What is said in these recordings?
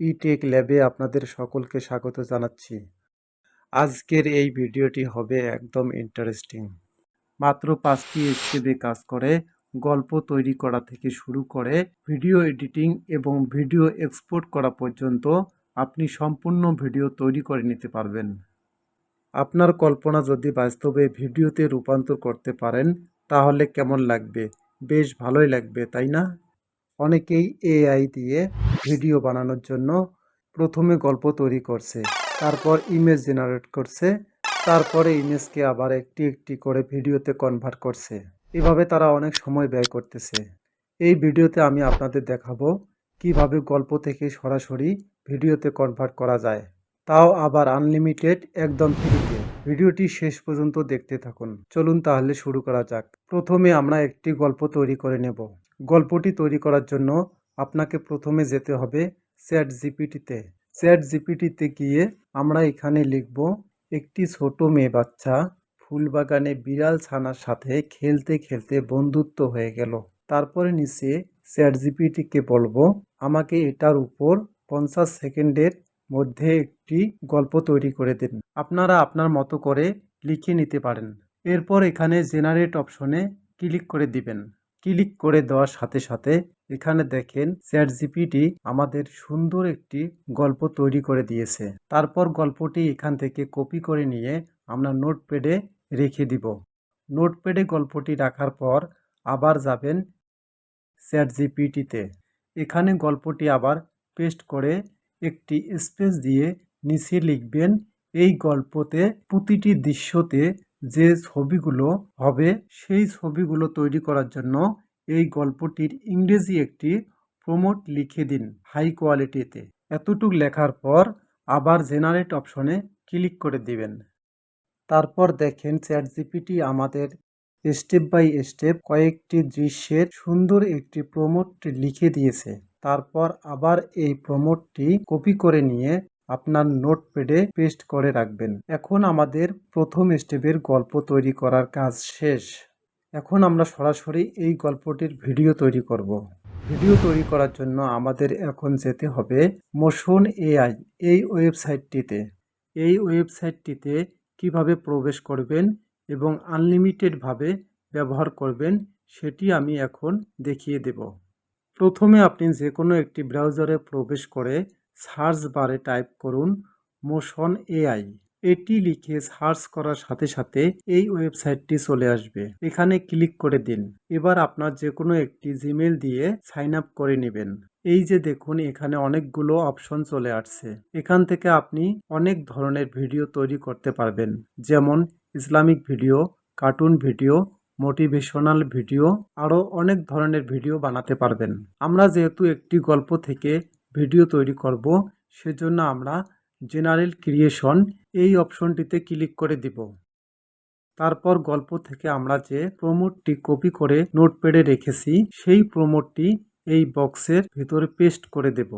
ইটেক ল্যাবে আপনাদের সকলকে স্বাগত জানাচ্ছি। আজকের এই ভিডিওটি হবে একদম ইন্টারেস্টিং মাত্র পাঁচটি স্টেপে কাজ করে, গল্প তৈরি করা থেকে শুরু করে, ভিডিও এডিটিং এবং ভিডিও এক্সপোর্ট করা পর্যন্ত আপনি সম্পূর্ণ ভিডিও তৈরি করে নিতে পারবেন। আপনার কল্পনা যদি বাস্তবে ভিডিওতে রূপান্তর করতে পারেন, তাহলে কেমন লাগবে? বেশ ভালোই লাগবে, তাই না? অনেকেই এআই দিয়ে ভিডিও বানানোর জন্য প্রথমে গল্প তৈরি করছে, তারপর ইমেজ জেনারেট করছে, তারপরে ইমেজকে আবার একটি একটি করে ভিডিওতে কনভার্ট করছে। এভাবে তারা অনেক সময় ব্যয় করতেছে। এই ভিডিওতে আমি আপনাদের দেখাবো কীভাবে গল্প থেকে সরাসরি ভিডিওতে কনভার্ট করা যায়। তাও আবার আনলিমিটেড একদম ফ্রিতে ভিডিওটি শেষ পর্যন্ত দেখতে থাকুন। চলুন তাহলে শুরু করা যাক। প্রথমে আমরা একটি গল্প তৈরি করে নেব। গল্পটি তৈরি করার জন্য আপনাকে প্রথমে যেতে হবে চ্যাট জিপিটিতে চ্যাট জিপিটিতে গিয়ে আমরা এখানে লিখব, একটি ছোট মেয়ে বাচ্চা ফুলবাগানে বিড়াল ছানার সাথে খেলতে খেলতে বন্ধুত্ব হয়ে গেল। তারপরে নিচে চ্যাট জিপিটিকে বলব, আমাকে এটার উপর পঞ্চাশ সেকেন্ডের মধ্যে একটি গল্প তৈরি করে দিন। আপনারা আপনার মতো করে লিখে নিতে পারেন। এরপর এখানে জেনারেট অপশনে ক্লিক করে দিবেন। ক্লিক করে দেওয়ার সাথে সাথে এখানে দেখেন চ্যাট জিপিটি আমাদের সুন্দর একটি গল্প তৈরি করে দিয়েছে। তারপর গল্পটি এখান থেকে কপি করে নিয়ে আমরা নোটপ্যাডে রেখে দিব। নোটপ্যাডে গল্পটি রাখার পর আবার যাবেন চ্যাট জিপিটিতে এখানে গল্পটি আবার পেস্ট করে একটি স্পেস দিয়ে নিচে লিখবেন, এই গল্পতে প্রতিটি দৃশ্যতে যে ছবিগুলো হবে, সেই ছবিগুলো তৈরি করার জন্য এই গল্পটির ইংরেজি একটি প্রমোট লিখে দিন হাই কোয়ালিটিতে। এতটুক লেখার পর আবার জেনারেট অপশনে ক্লিক করে দিবেন। তারপর দেখেন চ্যাট জিপিটি আমাদের স্টেপ বাই স্টেপ কয়েকটি দৃশ্যের সুন্দর একটি প্রমোট লিখে দিয়েছে। তারপর আবার এই প্রমোটটি কপি করে নিয়ে আপনার নোটপ্যাডে পেস্ট করে রাখবেন। এখন আমাদের প্রথম স্টেপের গল্প তৈরি করার কাজ শেষ। এখন আমরা সরাসরি এই গল্পটির ভিডিও তৈরি করব। ভিডিও তৈরি করার জন্য আমাদের এখন যেতে হবে মোশন এআই, এই ওয়েবসাইটটিতে। এই ওয়েবসাইটটিতে কীভাবে প্রবেশ করবেন এবং আনলিমিটেডভাবে ব্যবহার করবেন, সেটি আমি এখন দেখিয়ে দেব। প্রথমে আপনি যে কোনো একটি ব্রাউজারে প্রবেশ করে সার্চ বারে টাইপ করুন মোশন এআই। এটি লিখে সার্চ করার সাথে সাথে এই ওয়েবসাইটটি চলে আসবে। এখানে ক্লিক করে দিন। এবার আপনার যে কোনো একটি জিমেল দিয়ে সাইন আপ করে নেবেন। এই যে দেখুন, এখানে অনেকগুলো অপশন চলে আসছে। এখান থেকে আপনি অনেক ধরনের ভিডিও তৈরি করতে পারবেন। যেমন Islamic video, cartoon video motivational video, আরও অনেক ধরনের ভিডিও বানাতে পারবেন। আমরা যেহেতু একটি গল্প থেকে ভিডিও তৈরি করব, সেজন্য আমরা জেনারেল ক্রিয়েশন এই অপশনটিতে ক্লিক করে দিব। তারপর গল্প থেকে আমরা যে প্রমোটটি কপি করে নোটপ্যাডে রেখেছি, সেই প্রমোটটি এই বক্সের ভিতরে পেস্ট করে দেব।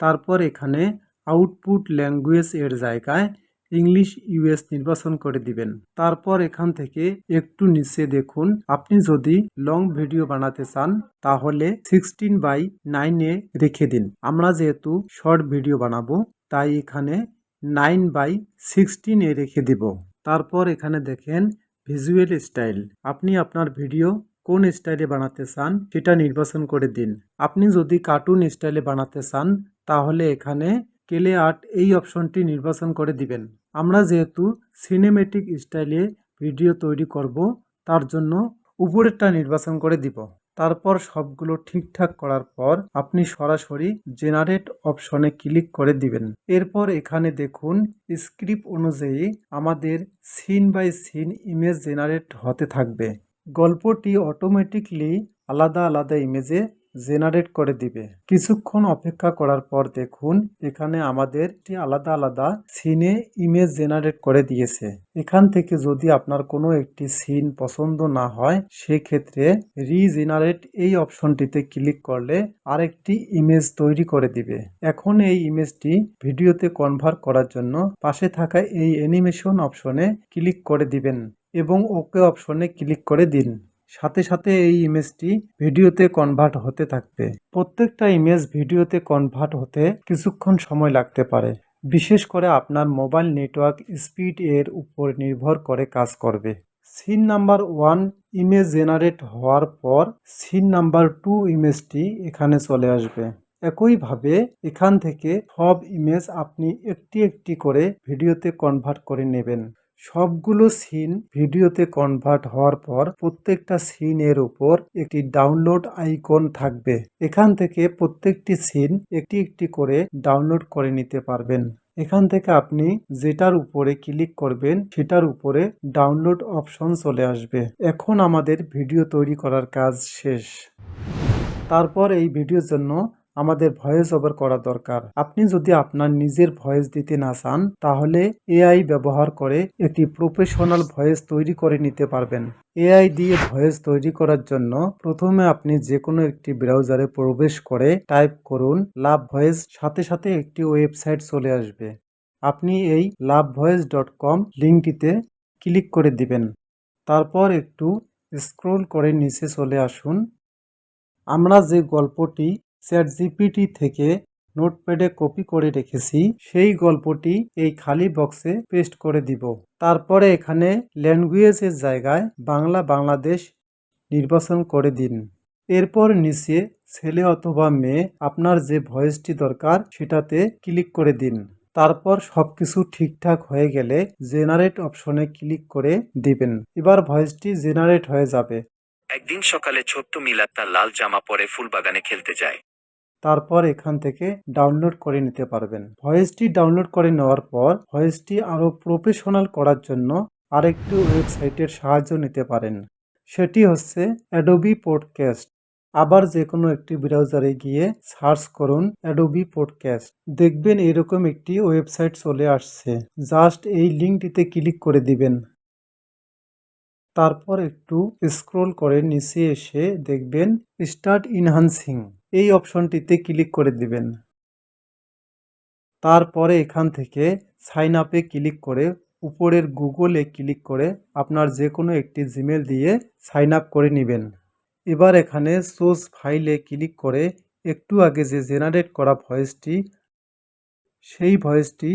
তারপর এখানে আউটপুট ল্যাঙ্গুয়েজ এর জায়গায় ইংলিশ ইউএস নির্বাচন করে দিবেন। তারপর এখান থেকে একটু নিচে দেখুন, আপনি যদি লং ভিডিও বানাতে চান, তাহলে সিক্সটিন বাই নাইনে রেখে দিন। আমরা যেহেতু শর্ট ভিডিও বানাবো, তাই এখানে নাইন বাই সিক্সটিনে রেখে দিব। তারপর এখানে দেখেন ভিজুয়াল স্টাইল আপনি আপনার ভিডিও কোন স্টাইলে বানাতে চান, সেটা নির্বাচন করে দিন। আপনি যদি কার্টুন স্টাইলে বানাতে চান, তাহলে এখানে কেলে আর্ট এই অপশনটি নির্বাচন করে দিবেন। আমরা যেহেতু সিনেমেটিক স্টাইলে ভিডিও তৈরি করব, তার জন্য উপরেরটা নির্বাচন করে দিব। তারপর সবগুলো ঠিকঠাক করার পর আপনি সরাসরি জেনারেট অপশনে ক্লিক করে দিবেন। এরপর এখানে দেখুন, স্ক্রিপ্ট অনুযায়ী আমাদের scene by scene image generate হতে থাকবে। গল্পটি অটোমেটিকলি আলাদা আলাদা ইমেজে জেনারেট করে দিবে। কিছুক্ষণ অপেক্ষা করার পর দেখুন, এখানে আমাদের একটি আলাদা আলাদা সিনে ইমেজ জেনারেট করে দিয়েছে। এখান থেকে যদি আপনার কোনো একটি সিন পছন্দ না হয়, সেক্ষেত্রে রিজেনারেট এই অপশনটিতে ক্লিক করলে আরেকটি ইমেজ তৈরি করে দিবে। এখন এই ইমেজটি ভিডিওতে কনভার্ট করার জন্য পাশে থাকা এই অ্যানিমেশন অপশনে ক্লিক করে দিবেন এবং ওকে অপশনে ক্লিক করে দিন। সাথে সাথে এই ইমেজটি ভিডিওতে কনভার্ট হতে থাকবে। প্রত্যেকটা ইমেজ ভিডিওতে কনভার্ট হতে কিছুক্ষণ সময় লাগতে পারে। বিশেষ করে আপনার মোবাইল নেটওয়ার্ক স্পিড এর উপর নির্ভর করে কাজ করবে। Scene number one image generate হওয়ার পর সিন নাম্বার টু ইমেজটি এখানে চলে আসবে। একইভাবে এখান থেকে সব ইমেজ আপনি একটি একটি করে ভিডিওতে কনভার্ট করে নেবেন। সবগুলো সিন ভিডিওতে কনভার্ট হওয়ার পর প্রত্যেকটা সিনের উপর একটি ডাউনলোড আইকন থাকবে। এখান থেকে প্রত্যেকটি সিন একটি একটি করে ডাউনলোড করে নিতে পারবেন। এখান থেকে আপনি যেটার উপরে ক্লিক করবেন, সেটার উপরে ডাউনলোড অপশন চলে আসবে। এখন আমাদের ভিডিও তৈরি করার কাজ শেষ। তারপর এই ভিডিওর জন্য আমাদের ভয়েস ওভার করা দরকার। আপনি যদি আপনার নিজের ভয়েস দিতে না চান, তাহলে এআই ব্যবহার করে একটি প্রফেশনাল ভয়েস তৈরি করে নিতে পারবেন। এআই দিয়ে ভয়েস তৈরি করার জন্য প্রথমে আপনি যে কোনো একটি ব্রাউজারে প্রবেশ করে টাইপ করুন লাভ ভয়েস সাথে সাথে একটি ওয়েবসাইট চলে আসবে। আপনি এই লাভ ভয়েস ডট কম লিঙ্কটিতে ক্লিক করে দিবেন। তারপর একটু স্ক্রোল করে নিচে চলে আসুন। আমরা যে গল্পটি চ্যাট জিপিটি থেকে নোটপ্যাডে কপি করে রেখেছি। সেই গল্পটি এই খালি বক্সে পেস্ট করে দিব। তারপরে এখানে ল্যাঙ্গুয়েজের জায়গায় বাংলা বাংলাদেশ নির্বাচন করে দিন। এরপর নিচে ছেলে অথবা মেয়ে আপনার যে ভয়েসটি দরকার সেটাতে ক্লিক করে দিন। তারপর সব কিছু ঠিকঠাক হয়ে গেলে জেনারেট অপশনে ক্লিক করে দিবেন। এবার ভয়েসটি জেনারেট হয়ে যাবে। একদিন সকালে ছোট্ট মিলাদ তার লাল জামা পরে ফুলবাগানে খেলতে যায়। তারপর এখান থেকে ডাউনলোড করে নিতে পারবেন। ভয়েসটি ডাউনলোড করে নেওয়ার পর ভয়েসটি আরও প্রফেশনাল করার জন্য আরেকটি ওয়েবসাইটের সাহায্য নিতে পারেন। সেটি হচ্ছে অ্যাডোবি পডকাস্ট আবার যে কোনো একটি ব্রাউজারে গিয়ে সার্চ করুন অ্যাডোবি পডকাস্ট দেখবেন এরকম একটি ওয়েবসাইট চলে আসছে। জাস্ট এই লিঙ্কটিতে ক্লিক করে দিবেন। তারপর একটু স্ক্রোল করে নিচে এসে দেখবেন স্টার্ট ইনহান্সিং এই অপশনটিতে ক্লিক করে দিবেন। তারপরে এখান থেকে সাইন আপে ক্লিক করে উপরের গুগলে ক্লিক করে আপনার যে কোনো একটি জিমেল দিয়ে সাইন আপ করে নেবেন। এবার এখানে সোর্স ফাইলে ক্লিক করে একটু আগে যে জেনারেট করা ভয়েসটি সেই ভয়েসটি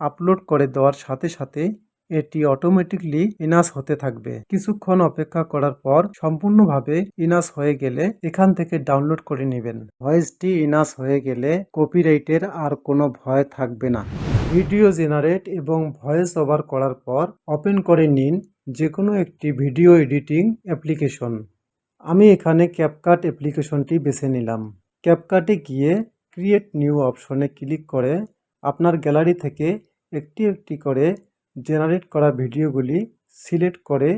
আপলোড করে দেওয়ার সাথে সাথে এটি অটোমেটিকলি ইনাস হতে থাকবে। কিছুক্ষণ অপেক্ষা করার পর সম্পূর্ণভাবে ইনাস হয়ে গেলে এখান থেকে ডাউনলোড করে নেবেন। ভয়েসটি ইনাস হয়ে গেলে কপিরাইটের আর কোনো ভয় থাকবে না। ভিডিও জেনারেট এবং ভয়েস ওভার করার পর ওপেন করে নিন যে কোনো একটি ভিডিও এডিটিং অ্যাপ্লিকেশন আমি এখানে ক্যাপকাট অ্যাপ্লিকেশনটি বেছে নিলাম। ক্যাপকাটে গিয়ে ক্রিয়েট নিউ অপশনে ক্লিক করে আপনার গ্যালারি থেকে একটি একটি করে জেনারেট করা ভিডিওগুলি সিলেক্ট করে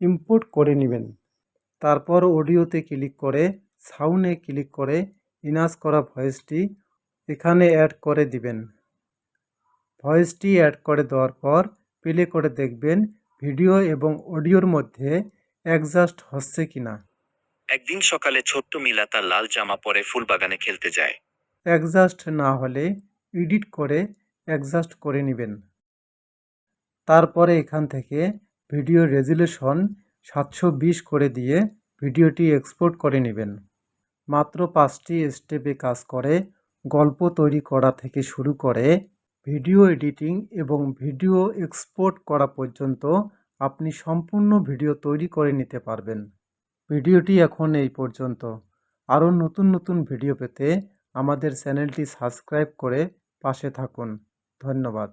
ইম্পোর্ট করে নেবেন। তারপর অডিওতে ক্লিক করে সাউন্ডে ক্লিক করে ইনাস করা ভয়েসটি এখানে অ্যাড করে দিবেন। ভয়েসটি অ্যাড করে দেওয়ার পর প্লে করে দেখবেন ভিডিও এবং অডিওর মধ্যে অ্যাডজাস্ট হচ্ছে কিনা। একদিন সকালে ছোট্ট মিলা তার লাল জামা পরে ফুলবাগানে খেলতে যায়। অ্যাডজাস্ট না হলে এডিট করে অ্যাডজাস্ট করে নেবেন। তারপরে এখান থেকে ভিডিও রেজুলেশন সাতশো বিশ করে দিয়ে ভিডিওটি এক্সপোর্ট করে নেবেন। মাত্র পাঁচটি স্টেপে কাজ করে, গল্প তৈরি করা থেকে শুরু করে, ভিডিও এডিটিং এবং ভিডিও এক্সপোর্ট করা পর্যন্ত আপনি সম্পূর্ণ ভিডিও তৈরি করে নিতে পারবেন। ভিডিওটি এখন এই পর্যন্ত। আরও নতুন নতুন ভিডিও পেতে আমাদের চ্যানেলটি সাবস্ক্রাইব করে পাশে থাকুন। ধন্যবাদ।